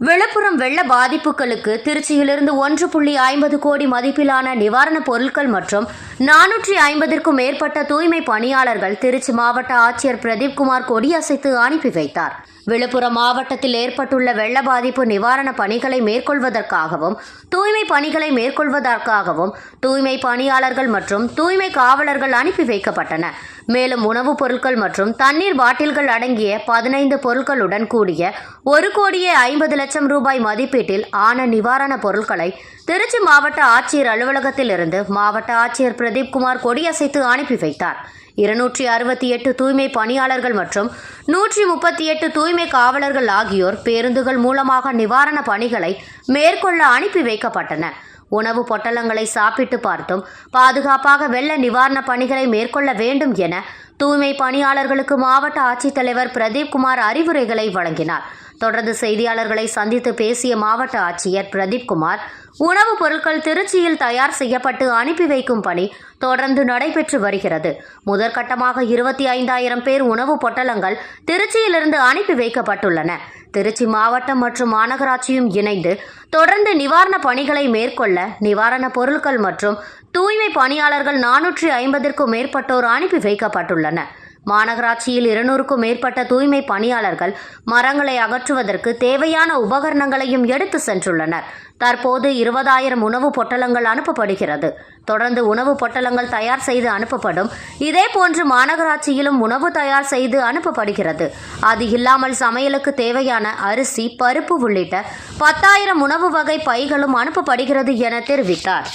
விழுப்புரம் வெள்ள பாதிப்புகளுக்கு திருச்சியிலிருந்து ஒன்று புள்ளி ஐம்பது கோடி மதிப்பிலான நிவாரணப் பொருட்கள் மற்றும் நானூற்றி ஐம்பதிற்கும் மேற்பட்ட தூய்மை பணியாளர்கள் திருச்சி மாவட்ட ஆட்சியர் பிரதீப் குமார் கொடியசைத்து அனுப்பி வைத்தார். விழுப்புரம் மாவட்டத்தில் ஏற்பட்டுள்ள வெள்ள பாதிப்பு நிவாரணப் பணிகளை மேற்கொள்வதற்காகவும் தூய்மை பணிகளை மேற்கொள்வதற்காகவும் தூய்மை பணியாளர்கள் மற்றும் தூய்மை காவலர்கள் அனுப்பி வைக்கப்பட்டன. மேலும் உணவுப் பொருட்கள் மற்றும் தண்ணீர் பாட்டில்கள் அடங்கிய பதினைந்து பொருட்களுடன் கூடிய ஒரு கோடியே ஐம்பது லட்சம் ரூபாய் மதிப்பீட்டில் ஆன நிவாரணப் பொருட்களை திருச்சி மாவட்ட ஆட்சியர் அலுவலகத்திலிருந்து மாவட்ட ஆட்சியர் பிரதீப் குமார் கொடியசைத்து அனுப்பி வைத்தார். இருநூற்றி அறுபத்தி எட்டு தூய்மை பணியாளர்கள் மற்றும் நூற்றி முப்பத்தி எட்டு தூய்மை காவலர்கள் ஆகியோர் பேருந்துகள் மூலமாக நிவாரண பணிகளை மேற்கொள்ள அனுப்பி வைக்கப்பட்டன. உணவு பொட்டலங்களை சாப்பிட்டு பார்த்தும் பாதுகாப்பாக வெள்ள நிவாரண பணிகளை மேற்கொள்ள வேண்டும் என தூய்மை பணியாளர்களுக்கு மாவட்ட ஆட்சித்தலைவர் பிரதீப் குமார் அறிவுரைகளை வழங்கினார். தொடர்ந்து செய்தியாளர்களை சந்தித்து பேசிய மாவட்ட ஆட்சியர் பிரதீப் குமார் உணவுப் பொருட்கள் திருச்சியில் தயார் செய்யப்பட்டு அனுப்பி வைக்கும் பணி தொடர்ந்து நடைபெற்று வருகிறது. முதற்கட்டமாக இருபத்தி ஐந்தாயிரம் பேர் உணவுப் பொட்டலங்கள் திருச்சியிலிருந்து அனுப்பி வைக்கப்பட்டுள்ளன. திருச்சி மாவட்டம் மற்றும் மாநகராட்சியும் இணைந்து தொடர்ந்து நிவாரணப் பணிகளை மேற்கொள்ள நிவாரணப் பொருட்கள் மற்றும் தூய்மை பணியாளர்கள் நானூற்றி ஐம்பதிற்கும் மேற்பட்டோர் அனுப்பி வைக்கப்பட்டுள்ளன மாநகராட்சியில் இருநூறுக்கும் மேற்பட்ட தூய்மை பணியாளர்கள் மரங்களை அகற்றுவதற்கு தேவையான உபகரணங்களையும் எடுத்து சென்றுள்ளனர். தற்போது இருபதாயிரம் உணவு பொட்டலங்கள் அனுப்பப்படுகிறது. தொடர்ந்து உணவு பொட்டலங்கள் தயார் செய்து அனுப்பப்படும். இதே போன்று மாநகராட்சியிலும் உணவு தயார் செய்து அனுப்பப்படுகிறது. அது இல்லாமல் சமையலுக்கு தேவையான அரிசி பருப்பு உள்ளிட்ட பத்தாயிரம் உணவு வகை பைகளும் அனுப்பப்படுகிறது என தெரிவித்தார்.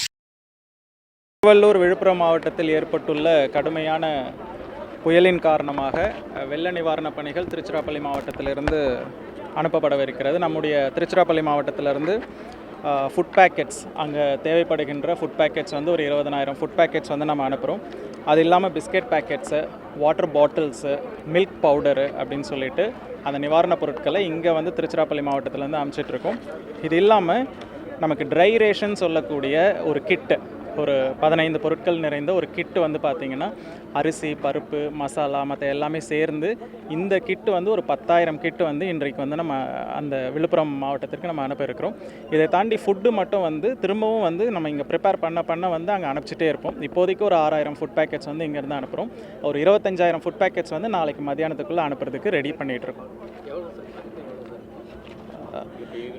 திருவள்ளூர் விழுப்புரம் மாவட்டத்தில் ஏற்பட்டுள்ள கடுமையான புயலின் காரணமாக வெள்ள நிவாரணப் பணிகள் திருச்சிராப்பள்ளி மாவட்டத்திலிருந்து அனுப்பப்படவிருக்கிறது. நம்முடைய திருச்சிராப்பள்ளி மாவட்டத்திலிருந்து ஃபுட் பேக்கெட்ஸ் அங்கே தேவைப்படுகின்ற ஃபுட் பேக்கெட்ஸ் வந்து ஒரு இருபதனாயிரம் ஃபுட் பேக்கெட்ஸ் வந்து நம்ம அனுப்புகிறோம் அது இல்லாமல் biscuit packets water bottles milk powder அப்படின்னு சொல்லிட்டு அந்த நிவாரணப் பொருட்களை இங்கே வந்து திருச்சிராப்பள்ளி மாவட்டத்திலேருந்து அனுப்பிச்சிட்ருக்கோம் இது இல்லாமல் நமக்கு ட்ரை ரேஷன் சொல்லக்கூடிய ஒரு கிட்டு ஒரு பதினைந்து பொருட்கள் நிறைந்த ஒரு கிட்டு வந்து பார்த்திங்கன்னா அரிசி பருப்பு மசாலா மற்ற எல்லாமே சேர்ந்து இந்த கிட்டு வந்து ஒரு பத்தாயிரம் கிட்டு வந்து இன்றைக்கு வந்து நம்ம அந்த விழுப்புரம் மாவட்டத்திற்கு நம்ம அனுப்ப இருக்கிறோம் இதை தாண்டி ஃபுட்டு மட்டும் வந்து திரும்பவும் வந்து நம்ம இங்கே ப்ரிப்பேர் பண்ண பண்ண வந்து அங்கே அனுப்பிச்சிட்டே இருப்போம். இப்போதைக்கு ஒரு ஆறாயிரம் ஃபுட் பேக்கெட்ஸ் வந்து இங்கேருந்து அனுப்புகிறோம் ஒரு இருபத்தஞ்சாயிரம் ஃபுட் பேக்கெட்ஸ் வந்து நாளைக்கு மதியானத்துக்குள்ளே அனுப்புறதுக்கு ரெடி பண்ணிகிட்ருக்கோம்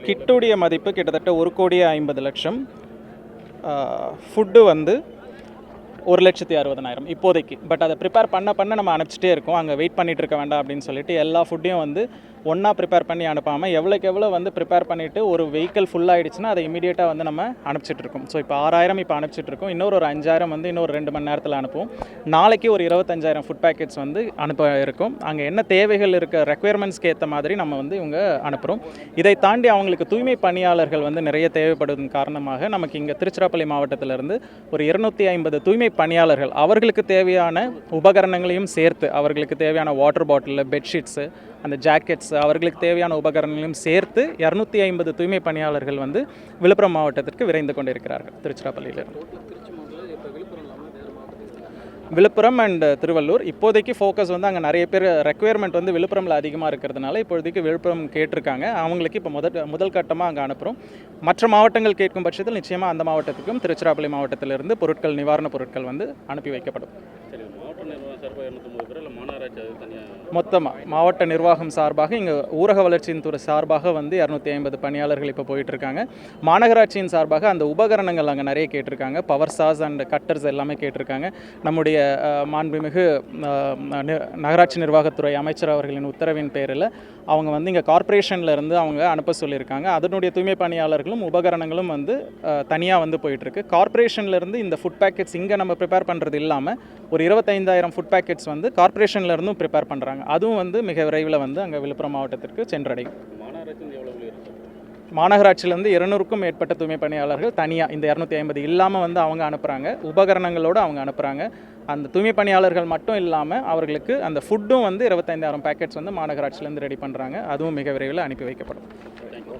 கிட்டுடைய மதிப்பு கிட்டத்தட்ட ஒரு கோடியே ஐம்பது லட்சம். ஃபுட்டு வந்து ஒரு லட்சத்தி அறுபதனாயிரம் இப்போதைக்கு. பட் அதை ப்ரிப்பேர் பண்ண பண்ண நம்ம அனுப்பிச்சிட்டே இருக்கோம். அங்கே வெயிட் பண்ணிகிட்டு இருக்க வேண்டாம் அப்படின்னு சொல்லிட்டு எல்லா ஃபுட்டையும் வந்து ஒன்றா ப்ரிப்பேர் பண்ணி அனுப்பாமல் எவ்வளோக்கு எவ்வளோ வந்து ப்ரிப்பேர் பண்ணிவிட்டு ஒரு வெஹிக்கிள் ஃபுல்லாகிடுச்சுன்னா அதை இமீடியட்டாக வந்து நம்ம அனுப்பிச்சிட்ருக்கோம் ஸோ இப்போ ஆறாயிரம் இப்போ அனுப்பிச்சிட்ருக்கோம் இன்னொரு ஒரு அஞ்சாயிரம் வந்து இன்னொரு ரெண்டு மணி நேரத்தில் அனுப்புவோம். நாளைக்கு ஒரு இருபத்தஞ்சாயிரம் ஃபுட் பேக்கெட்ஸ் வந்து அனுப்ப இருக்கும். அங்கே என்ன தேவைகள் இருக்க ரெக்குயர்மெண்ட்ஸ்க்கு ஏற்ற மாதிரி நம்ம வந்து இவங்க அனுப்புகிறோம் இதை தாண்டி அவங்களுக்கு தூய்மை பணியாளர்கள் வந்து நிறைய தேவைப்படுவதன் காரணமாக நமக்கு இங்கே திருச்சிராப்பள்ளி மாவட்டத்திலிருந்து ஒரு இருநூற்றி ஐம்பது தூய்மை பணியாளர்கள் அவர்களுக்கு தேவையான உபகரணங்களையும் சேர்த்து அவர்களுக்கு தேவையான வாட்டர் பாட்டில் பெட்ஷீட்ஸு அந்த ஜாக்கெட்ஸ் அவர்களுக்கு தேவையான உபகரணங்களையும் சேர்த்து இரநூத்தி ஐம்பது தூய்மை பணியாளர்கள் வந்து விழுப்புரம் மாவட்டத்திற்கு விரைந்து கொண்டிருக்கிறார்கள் திருச்சிராப்பள்ளியிலிருந்து. விழுப்புரம் அண்ட் திருவள்ளூர் இப்போதைக்கு ஃபோக்கஸ் வந்து அங்கே நிறைய பேர் ரெக்குயர்மெண்ட் வந்து விழுப்புரமில் அதிகமாக இருக்கிறதுனால இப்போதைக்கு விழுப்புரம் கேட்டிருக்காங்க. அவங்களுக்கு இப்போ முதல் முதல் கட்டமாக அங்கே அனுப்புகிறோம் மற்ற மாவட்டங்கள் கேட்கும் பட்சத்தில் நிச்சயமாக அந்த மாவட்டத்துக்கும் திருச்சிராப்பள்ளி மாவட்டத்திலிருந்து பொருட்கள் நிவாரணப் பொருட்கள் வந்து அனுப்பி வைக்கப்படும். மொத்தமாக மாவட்ட நிர்வாகம் சார்பாக இங்கே ஊரக வளர்ச்சியின் துறை சார்பாக வந்து இரநூத்தி ஐம்பது பணியாளர்கள் இப்போ போயிட்டு இருக்காங்க மாநகராட்சியின் சார்பாக அந்த உபகரணங்கள் அங்கே நிறைய கேட்டிருக்காங்க. பவர் சாஸ் அண்ட் கட்டர்ஸ் எல்லாமே கேட்டிருக்காங்க. நம்முடைய மாண்புமிகு நகராட்சி நிர்வாகத்துறை அமைச்சர் அவர்களின் உத்தரவின் பேரில் அவங்க வந்து இங்கே கார்ப்பரேஷனில் இருந்து அவங்க அனுப்ப சொல்லியிருக்காங்க. அதனுடைய தூய்மை பணியாளர்களும் உபகரணங்களும் வந்து தனியாக வந்து போயிட்டுருக்கு. கார்ப்பரேஷன்லேருந்து இந்த ஃபுட் பேக்கெட்ஸ் இங்கே நம்ம ப்ரிப்பேர் பண்ணுறது இல்லாமல் ஒரு இருபத்தைந்தாயிரம் ஃபுட் பேக்கெட்ஸ் வந்து கார்ப்பரேஷன்ல இருந்தும் ப்ரிப்பேர் பண்ணுறாங்க அதுவும் வந்து மிக விரைவில் வந்து அங்கே விழுப்புரம் மாவட்டத்திற்கு சென்றடையும். மாநகராட்சியிலேருந்து இருநூறுக்கும் மேற்பட்ட தூய்மை பணியாளர்கள் தனியாக இந்த இரநூத்தி ஐம்பது இல்லாமல் வந்து அவங்க அனுப்புகிறாங்க உபகரணங்களோடு அவங்க அனுப்புகிறாங்க அந்த தூய்மை பணியாளர்கள் மட்டும் இல்லாமல் அவர்களுக்கு அந்த ஃபுட்டும் வந்து இருபத்தைந்தாயிரம் பேக்கெட்ஸ் வந்து மாநகராட்சியிலேருந்து ரெடி பண்ணுறாங்க அதுவும் மிக விரைவில் அனுப்பி வைக்கப்படும்.